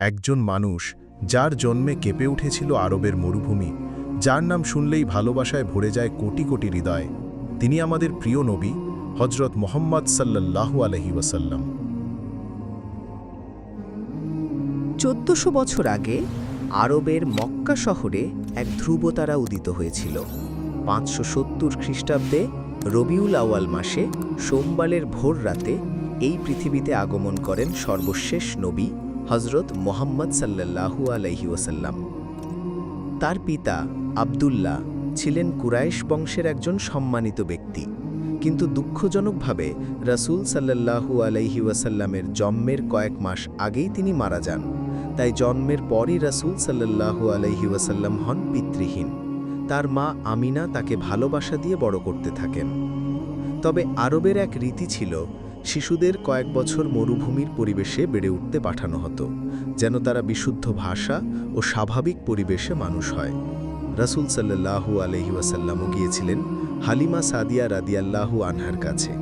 একজন মানুষ যার জন্মে কেঁপে উঠেছিল আরবের মরুভূমি, যার নাম শুনলেই ভালোবাসায় ভরে যায় কোটি কোটি হৃদয়। তিনি আমাদের প্রিয় নবী হজরত মোহাম্মদ সাল্লাল্লাহু আলহি ওয়াসাল্লাম। চোদ্দশো বছর আগে আরবের মক্কা শহরে এক ধ্রুবতারা উদিত হয়েছিল। পাঁচশো সত্তর খ্রিস্টাব্দে রবিউল আওয়াল মাসে সোমবারের ভোর রাতে এই পৃথিবীতে আগমন করেন সর্বশেষ নবী হজরত মোহাম্মদ সাল্লাল্লাহু আলাইহি ওয়াসাল্লাম। তার পিতা আবদুল্লাহ ছিলেন কুরাইশ বংশের একজন সম্মানিত ব্যক্তি। কিন্তু দুঃখজনকভাবে রাসূল সাল্লাল্লাহু আলাইহি ওয়াসাল্লামের জন্মের কয়েক মাস আগেই তিনি মারা যান। তাই জন্মের পরই রাসূল সাল্লাল্লাহু আলাইহি ওয়াসাল্লাম হন পিতৃহীন। তার মা আমিনা তাকে ভালোবাসা দিয়ে বড় করতে থাকেন। তবে আরবের এক রীতি ছিল শিশুদের কয়েক বছর মরুভূমির পরিবেশে বেড়ে উঠতে পাঠানো হতো, যেন তারা বিশুদ্ধ ভাষা ও স্বাভাবিক পরিবেশে মানুষ হয়। রাসূল সাল্লাল্লাহু আলহি ওয়াসাল্লামও গিয়েছিলেন হালিমা সাদিয়া রাদিয়াল্লাহু আনহার কাছে।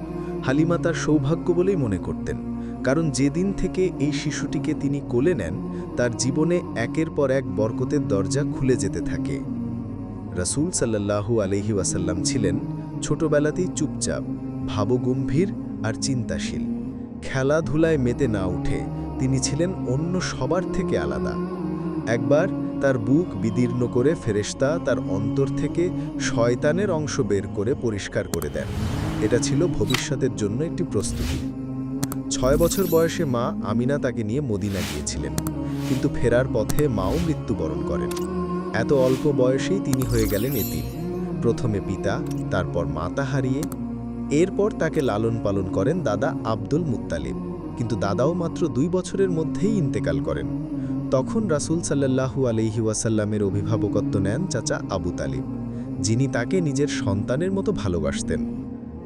হালিমা তার সৌভাগ্য বলেই মনে করতেন, কারণ যেদিন থেকে এই শিশুটিকে তিনি কোলে নেন, তার জীবনে একের পর এক বরকতের দরজা খুলে যেতে থাকে। রাসূল সাল্লাল্লাহু আলহি ওয়াসাল্লাম ছিলেন ছোটবেলাতেই চুপচাপ, ভাবগম্ভীর আর চিন্তাশীল। খেলাধুলায় মেতে না উঠে তিনি ছিলেন অন্য সবার থেকে আলাদা। একবার তার বুক বিদীর্ণ করে ফেরেশতা তার অন্তর থেকে শয়তানের অংশ বের করে পরিষ্কার করে দেন। এটা ছিল ভবিষ্যতের জন্য একটি প্রস্তুতি। ছয় বছর বয়সে মা আমিনা তাকে নিয়ে মদিনা গিয়েছিলেন, কিন্তু ফেরার পথে মাও মৃত্যুবরণ করেন। এত অল্প বয়সেই তিনি হয়ে গেলেন এতিম। প্রথমে পিতা, তারপর মাতা হারিয়ে এরপর তাকে লালন পালন করেন দাদা আব্দুল মুত্তালিব। কিন্তু দাদাও মাত্র দুই বছরের মধ্যেই ইন্তেকাল করেন। তখন রাসূল সাল্লাল্লাহু আলহি ওয়াসাল্লামের অভিভাবকত্ব নেন চাচা আবু তালিব, যিনি তাকে নিজের সন্তানের মতো ভালোবাসতেন।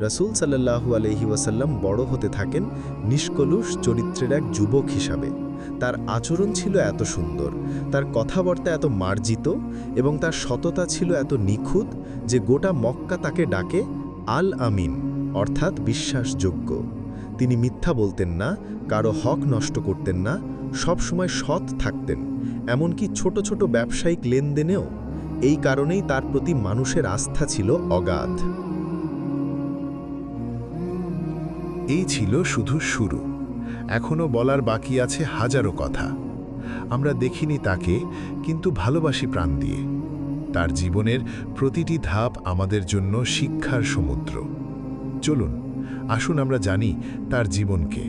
রাসূল সাল্লাল্লাহু আলহি ওয়াসাল্লাম বড় হতে থাকেন নিষ্কলুষ চরিত্রের এক যুবক হিসাবে। তার আচরণ ছিল এত সুন্দর, তার কথাবার্তা এত মার্জিত এবং তার সততা ছিল এত নিখুঁত যে গোটা মক্কা তাকে ডাকে আল আমিন। অর্থাৎ বিশ্বাসযোগ্য। তিনি মিথ্যা বলতেন না, কারও হক নষ্ট করতেন না সব সময় সৎ থাকতেন। এমনকি ছোট ছোট ব্যবসায়িক লেনদেনেও এই কারণেই তার প্রতি মানুষের আস্থা ছিল অগাধ। এই ছিল শুধু শুরু। এখনও বলার বাকি আছে হাজারো কথা। আমরা দেখিনি তাকে, কিন্তু ভালোবাসি প্রাণ দিয়ে। তার জীবনের প্রতিটি ধাপ আমাদের জন্য শিক্ষার সমুদ্র। চলুন, আসুন আমরা জানি তার জীবনকে,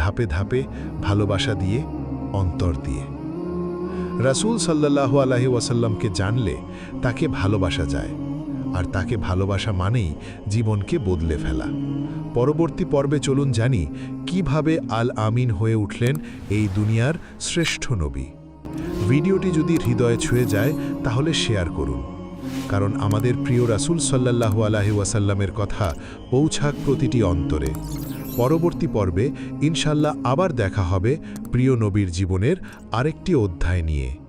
ধাপে ধাপে ভালোবাসা দিয়ে, অন্তর দিয়ে। রাসূল সাল্লাল্লাহু আলাহি ওয়াসাল্লামকে জানলে তাকে ভালোবাসা যায়, আর তাকে ভালোবাসা মানেই জীবনকে বদলে ফেলা। পরবর্তী পর্বে চলুন জানি কীভাবে আল আমিন হয়ে উঠলেন এই দুনিয়ার শ্রেষ্ঠ নবী। ভিডিওটি যদি হৃদয়ে ছুঁয়ে যায়, তাহলে শেয়ার করুন। কারণ আমাদের প্রিয় রাসুল সাল্লাহ আলাহি ওয়াসাল্লামের কথা পৌঁছাক প্রতিটি অন্তরে। পরবর্তী পর্বে ইনশাল্লাহ আবার দেখা হবে প্রিয় নবীর জীবনের আরেকটি অধ্যায় নিয়ে।